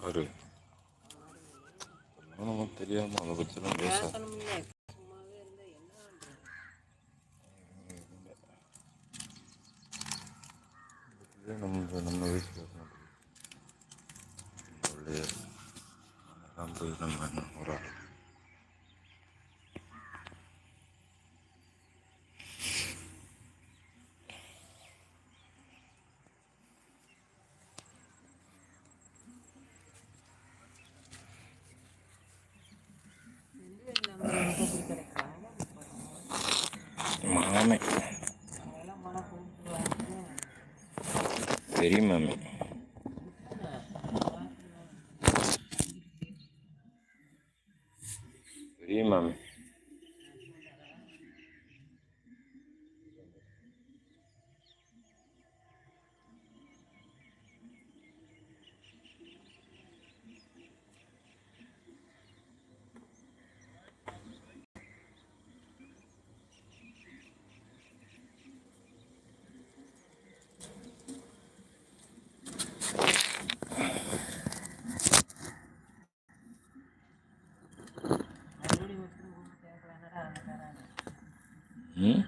ஒரு நமக்கு தெரியாமல் அதை பற்றிலாம் பேச. நம்ம நம்ம римами 嗯。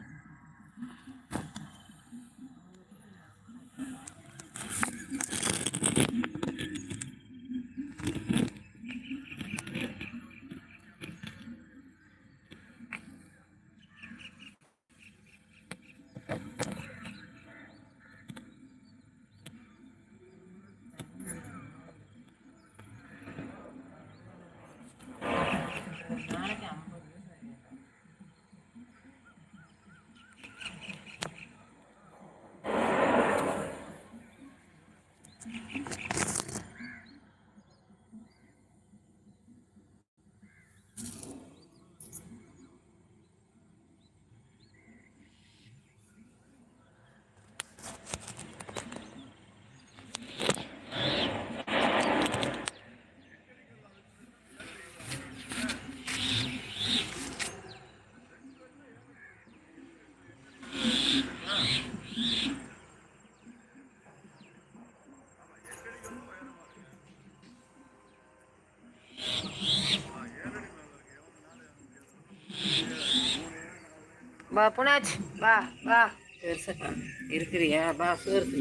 பா புனாச்சு பா வா. பெருசா இருக்கிறியா? பா சோறு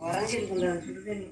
உறைஞ்சிருக்குள்ள சுடுதண்ணி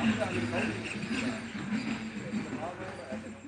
Thank you.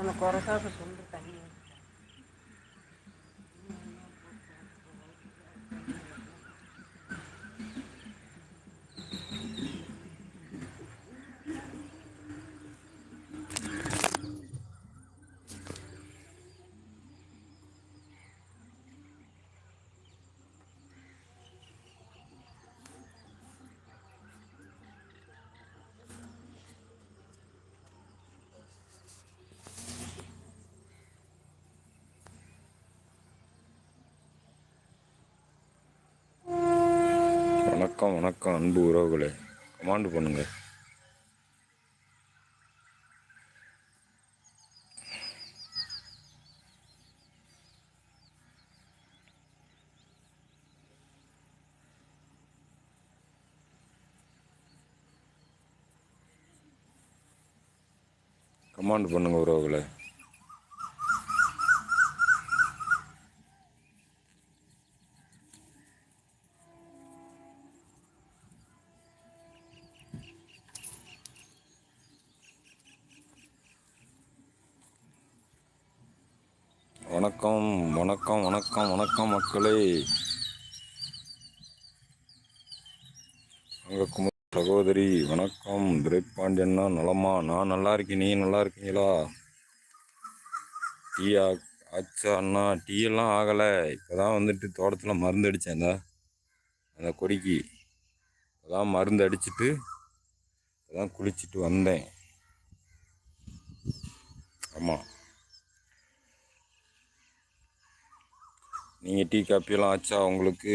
அந்த குறைசாத சொல்லிட்டு தண்ணி வணக்கம் வணக்கம் அன்பு உறவுகளே. கமாண்டு பண்ணுங்க. கமாண்ட் பண்ணுங்க உறவுகளை. மக்களே வணக்கம் சகோதரி வணக்கம் துரைப்பாண்டியண்ணா நலமா நான் நல்லா இருக்கேன் நீ நல்லா இருக்கீங்களா டீ ஆ ஆச்சா அண்ணா டீ எல்லாம் ஆகலை இப்போதான் வந்துட்டு தோட்டத்தில் மருந்து அடித்தேன் அந்த அந்த கொடிக்கு இப்போதான் மருந்து அடிச்சுட்டு இப்போதான் குளிச்சுட்டு வந்தேன் ஆமாம் நீங்கள் டீ காப்பியெல்லாம் ஆச்சா உங்களுக்கு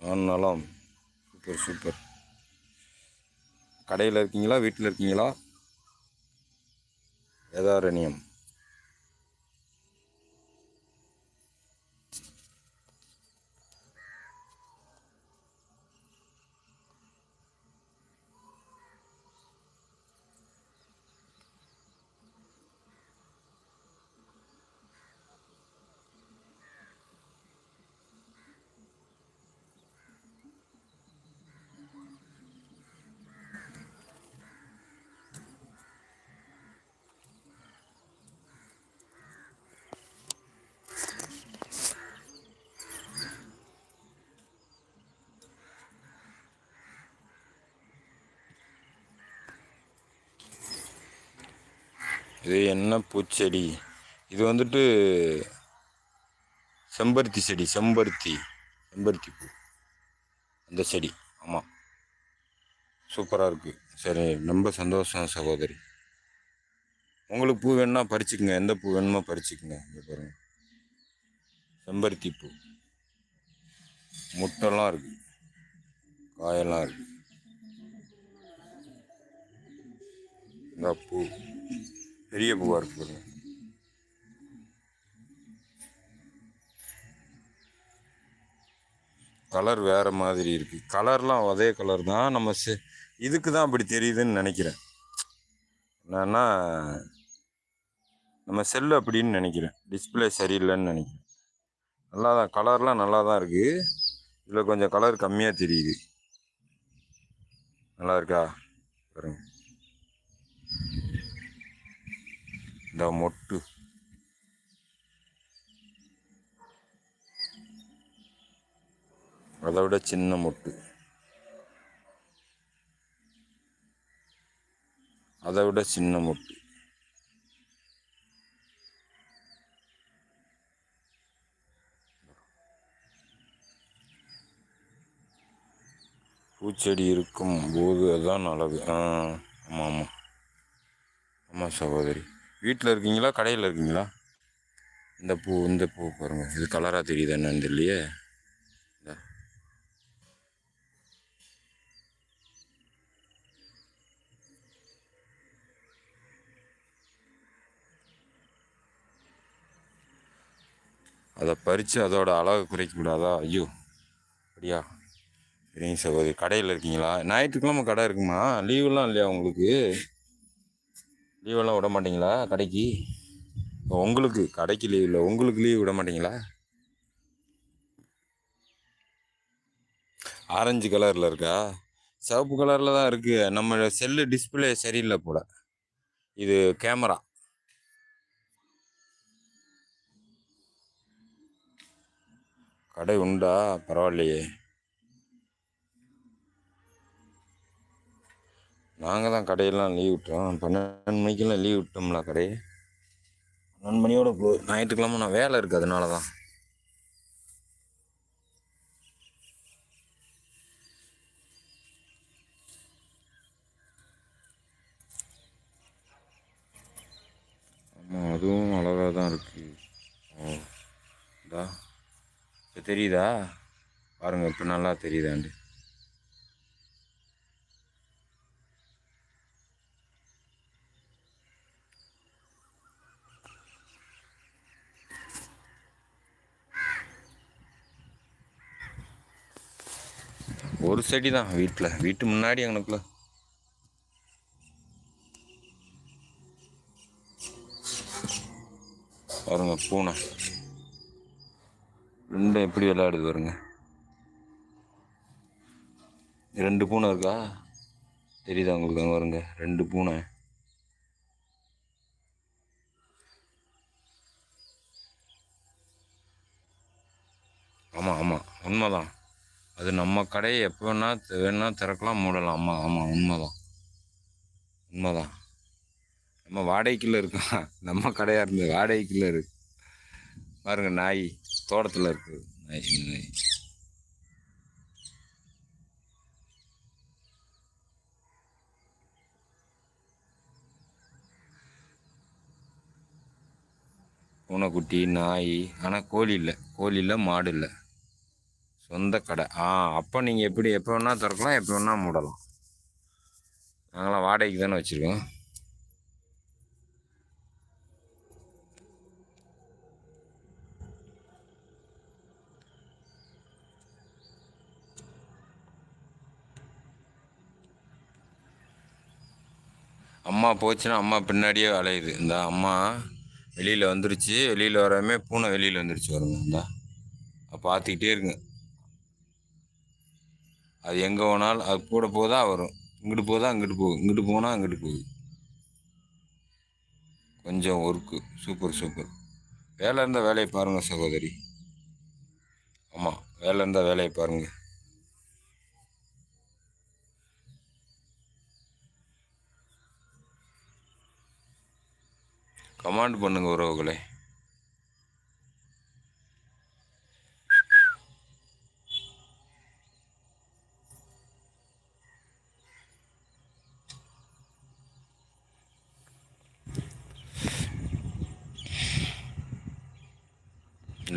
நான் நலம். Super super. கடையில் இருக்கீங்களா? வீட்டில் இருக்கீங்களா? வேதாரண்யம். இது என்ன பூச்செடி? இது வந்துட்டு செம்பருத்தி செடி செம்பருத்தி செம்பருத்தி பூ. அந்த செடி ஆமாம் சூப்பராக இருக்குது சரி ரொம்ப சந்தோஷம் சகோதரி. உங்களுக்கு பூ வேணும்னா பறிச்சுக்குங்க. எந்த பூ வேணுமோ பறிச்சுக்குங்க. இங்கே பாருங்கள் செம்பருத்தி பூ. முட்டெல்லாம் இருக்குது காயெல்லாம் இருக்குது இந்த பூ. பெரிய பூவாக இருக்குது கலர் வேறு மாதிரி இருக்குது கலர்லாம் அதே கலர் தான். நம்ம செ இதுக்கு தான் அப்படி தெரியுதுன்னு நினைக்கிறேன். என்னன்னா நம்ம செல்லு அப்படின்னு நினைக்கிறேன். டிஸ்பிளே சரியில்லைன்னு நினைக்கிறேன். நல்லா தான் கலர்லாம் நல்லா தான் இருக்குது இதில் கொஞ்சம் கலர் கம்மியாக தெரியுது. நல்லா இருக்கா? பாருங்கள் இந்த மொட்டு. அதை விட சின்ன மொட்டு. அதை விட சின்ன மொட்டு. பூச்செடி இருக்கும் போது அதான் அழகு. ஆ ஆமாம் ஆமாம் ஆமாம் சகோதரி. வீட்டில் இருக்கீங்களா? கடையில் இருக்கீங்களா? இந்த பூ இந்த பூ பாருங்க. இது கலராக தெரியுது என்னன்னு தெரியலையே. அதை பறித்து அதோட அழகை குறைக்கக்கூடாதா ஐயோ அப்படியா? சரிங்க சகோதரி. கடையில் இருக்கீங்களா? ஞாயிற்றுக்கிழமை கடை இருக்குமா? லீவுலாம் இல்லையா உங்களுக்கு? லீவெல்லாம் விட மாட்டீங்களா கடைக்கு? உங்களுக்கு கடைக்கு லீவ் இல்லை உங்களுக்கு லீவ் விட மாட்டீங்களா? ஆரஞ்சு கலரில் இருக்கா? சிவப்பு கலரில் தான் இருக்குது நம்ம செல்லு டிஸ்பிளே சரியில்லை போல. இது கேமரா கடை உண்டா? பரவாயில்லையே. நாங்கள் தான் கடையெல்லாம் லீவ் விட்டோம். பன்னெண்டு மணிக்கெல்லாம் லீவ் விட்டோம்ல கடையை. பன்னெண்டு மணியோட க்ளோ ஞாயிற்றுக்கிழமை நான் வேலை இருக்குது அதனால தான். ஆமாம் அதுவும் அழகாக தான் இருக்குது ஓ இதா இப்போ தெரியுதா? பாருங்கள் இப்போ நல்லா தெரியுதாண்டு ஒரு செடி தான் வீட்டில் வீட்டு முன்னாடி எங்களுக்குள்ள. பாருங்க பூனை. ரெண்டும் எப்படி விளையாடுது பாருங்க. ரெண்டு பூனை இருக்கா? தெரியுதா உங்களுக்கு அங்கே வருங்க ரெண்டு பூனை. ஆமாம் ஆமாம் உண்மைதான். அது நம்ம கடையை எப்போ வேணா வேணா திறக்கலாம் மூடலாம். ஆமாம் ஆமாம் உண்மைதான். உண்மைதான். நம்ம வாடகைக்குள்ளே இருக்கோம் நம்ம கடையாக இருந்தது வாடகைக்குள்ளே இருக்கு. பாருங்க நாய் தோட்டத்தில் இருக்குது நாய் நாய். பூனைக்குட்டி நாய். ஆனால் கோழி இல்லை. கோழி இல்லை மாடு இல்லை. சொந்த கடை. ஆ அப்போ நீங்கள் எப்படி எப்போ வேணால் திறக்கலாம் எப்போ வேணால் மூடலாம். நாங்களாம் வாடகைக்கு தானே வச்சுருக்கோம். அம்மா போச்சுன்னா அம்மா பின்னாடியே அலையுது. இந்த அம்மா வெளியில் வந்துருச்சு. வெளியில் வராமே பூனை வெளியில் வந்துருச்சு வருங்க இந்தா. பார்த்துக்கிட்டே இருங்க அது எங்கே போனாலும் அது கூட போதா வரும். இங்கிட்டு போதா அங்கிட்டு போகும் இங்கிட்டு போனால் அங்கிட்டு போகுது. கொஞ்சம் ஒர்க்கு சூப்பர் சூப்பர் வேலை இருந்தால் வேலையை பாருங்கள் சகோதரி. ஆமாம் வேலை இருந்தால் வேலையை பாருங்கள் கமாண்ட் பண்ணுங்க உறவுகளே.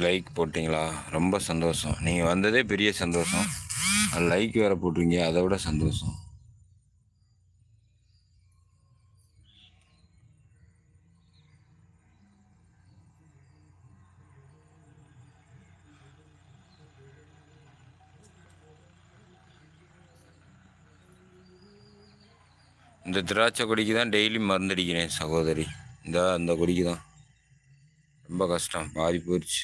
லைக் போட்டிங்களா? ரொம்ப சந்தோஷம். நீங்கள் வந்ததே பெரிய சந்தோஷம். லைக் வேறு போட்டிருங்க அதை விட சந்தோஷம். இந்த திராட்சை கொடிக்கு தான் டெய்லி மருந்தடிக்கிறேன் சகோதரி. இந்த அந்த கொடிக்கு தான். ரொம்ப கஷ்டம். பாதி போயிடுச்சு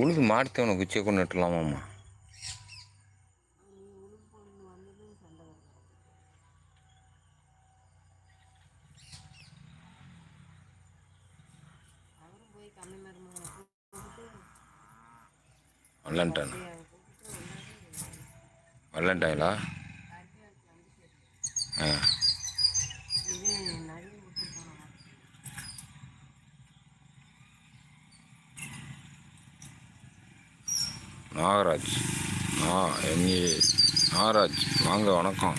உழுது மாடுத்தவனை குச்சியை கொண்டு நட்டலாமாம்மா? அவரும் போய் வல்லன்ட்டாங்களா ஆ இது நிறைய கொடுத்துருப்பாங்க நாகராஜ் ஆ எங்கே நாகராஜ் வாங்க வணக்கம்.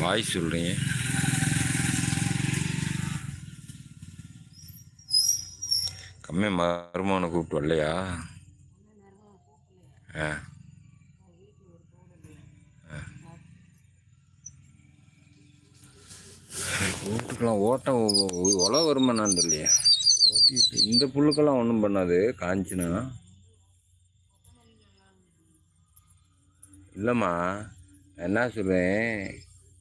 பாய் சொல்கிறீங்க கம்மி மருமகனை கூப்பிட்டு வரலையா? ஆ. கூப்பிட்டுக்கலாம் ஓட்டம் உழவு வருமானான்னு இல்லையா ஓட்டிட்டு இந்த புல்லுக்கெல்லாம் ஒன்றும் பண்ணாது காஞ்சினா. இல்லைம்மா என்ன சொல்கிறேன்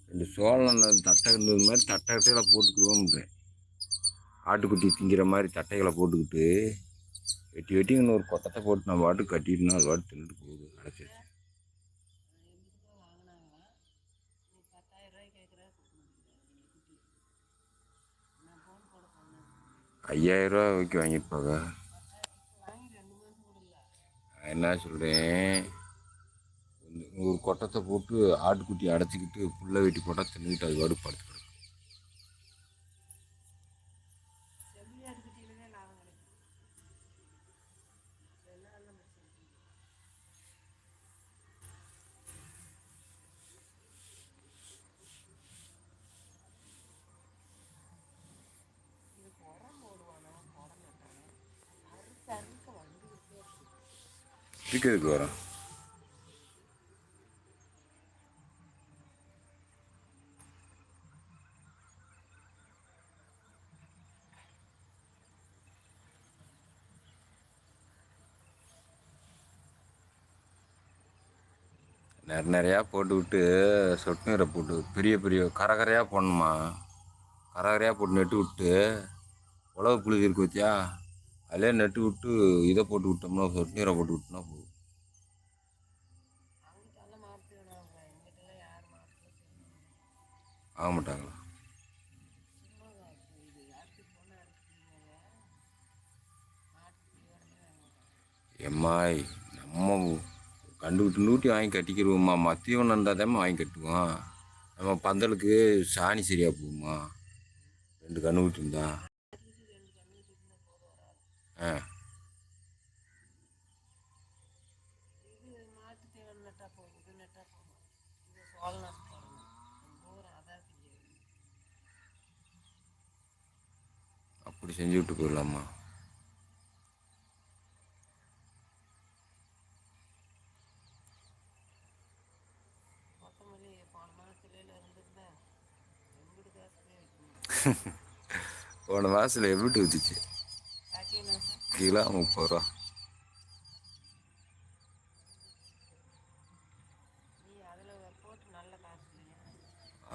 ரெண்டு சோளம் தட்டை இருந்தது மாதிரி தட்டை போட்டுக்குவோம்ன்றேன் ஆட்டுக்குட்டி திங்கிற மாதிரி தட்டைகளை போட்டுக்கிட்டு வெட்டி வெட்டி இன்னும் ஒரு கொட்டத்தை போட்டு நம்ம பாட்டுக்கு கட்டிட்டுனா அது பாட்டு தின்னுட்டு போகுது அடைச்சி ஐயாயிரரூவா ஓகே வாங்கியிருப்பாங்க. என்ன சொல்கிறேன் ஒரு கொட்டத்தை போட்டு ஆட்டுக்குட்டி அடைச்சிக்கிட்டு புல்லை வெட்டி போட்டால் தின்னுக்கிட்டு அது வாடு படுத்து கிடக்கும். இதுக்கு எதுக்கு வரும் நிறைய நிறையா போட்டுவிட்டு சொட்டு நீரை போட்டு பெரிய பெரிய கரகரையாக போடணுமா? கரகரையாக போட்டு நெட்டு விட்டு உழவு புழுதி இருக்கு வச்சியா அதிலே நெட்டு விட்டு இதை போட்டு விட்டோம்னா சொட்டு நீரை போட்டு விட்டோம்னா போதும். ஆக மாட்டாங்களா? எம்மாய் நம்ம கண்டுக்கிட்டு நூட்டி வாங்கி கட்டிக்கிடுவோம்மா மத்தியம் இருந்தால் வாங்கி கட்டுவோம். நம்ம பந்தலுக்கு சாணி சரியாக போகுமா? ரெண்டு கண்ணு விட்டுருந்தா ஆ. அப்படி செஞ்சு விட்டு போயிடலாமா? போன மாதத்தில் எப்படி ஊற்றிச்சு கிலோ முப்பது ரூபா.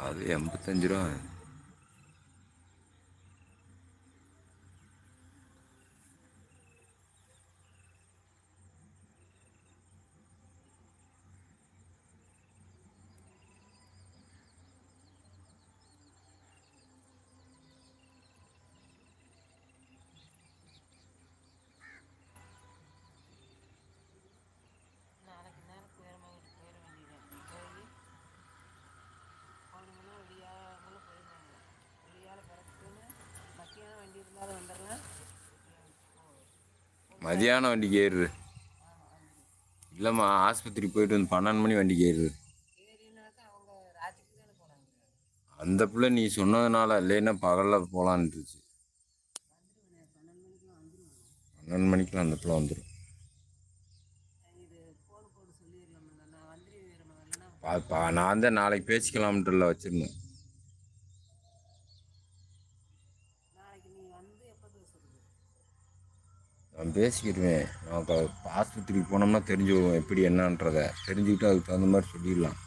அது எண்பத்தஞ்சு ரூபா. மதியானம் வண்டிக்கு ஏறு இல்லைம்மா ஆஸ்பத்திரி போயிட்டு வந்து பன்னெண்டு மணி வண்டிக்கு ஏறு அந்த பிள்ளை நீ சொன்னதுனால இல்லைன்னா பகலில் போகலான்ட்டுருச்சு பன்னெண்டு மணிக்கெலாம் அந்த பிள்ளை வந்துடும் நான் பாப்பா நான் தான் நாளைக்கு பேசிக்கலாம்ட்டுல வச்சிருந்தேன் நாளைக்கு நீ வந்து எப்போ பேசுறது நான் பேசிக்கிடுவேன் நான் ஆஸ்பத்திரிக்கு போனோம்னா தெரிஞ்சுடுவோம் எப்படி என்னன்றதை தெரிஞ்சுக்கிட்டு அதுக்கு தகுந்த மாதிரி சொல்லிடலாம்.